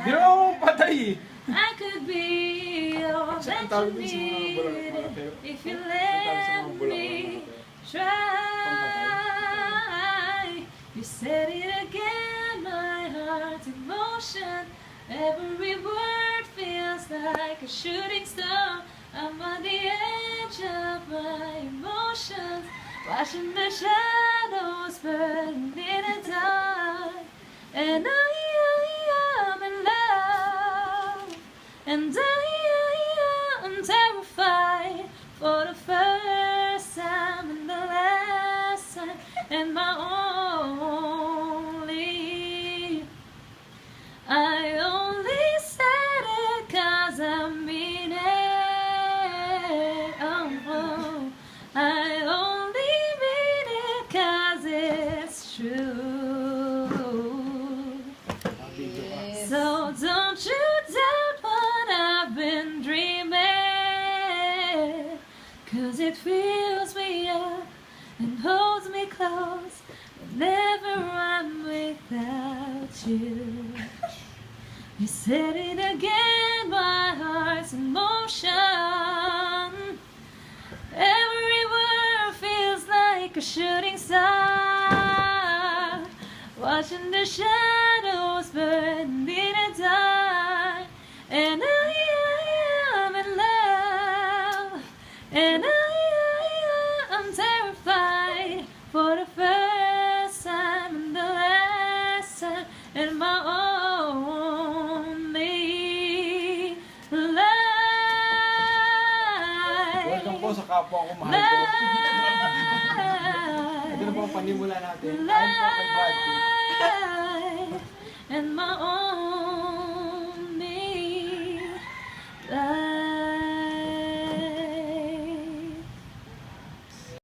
Di naman ako patay eh. I could be all that you din sa mga bulaklak mga needed if you Ang tawag sa mga let me try. You said it again, my heart's in motion. Every word feels like a shooting star. I'm on the edge of my emotions, watching the shadows burn in the dark. And I, I am terrified for the first time and the last time, and my only. I only said it cause I mean it. Oh, oh. I only mean it cause it's true. So don't you Cause it fills me up and holds me close whenever I'm without you. You said it again, my heart's in motion. Every word feels like a shooting star. Watching the shadows burn in the dark. And I, I am terrified for the first time and the last time. And my only life. Welcome po sa kapwa ko mahal ko. Ito na po ang panimula natin. Ayon po kay Brad Pitt. And my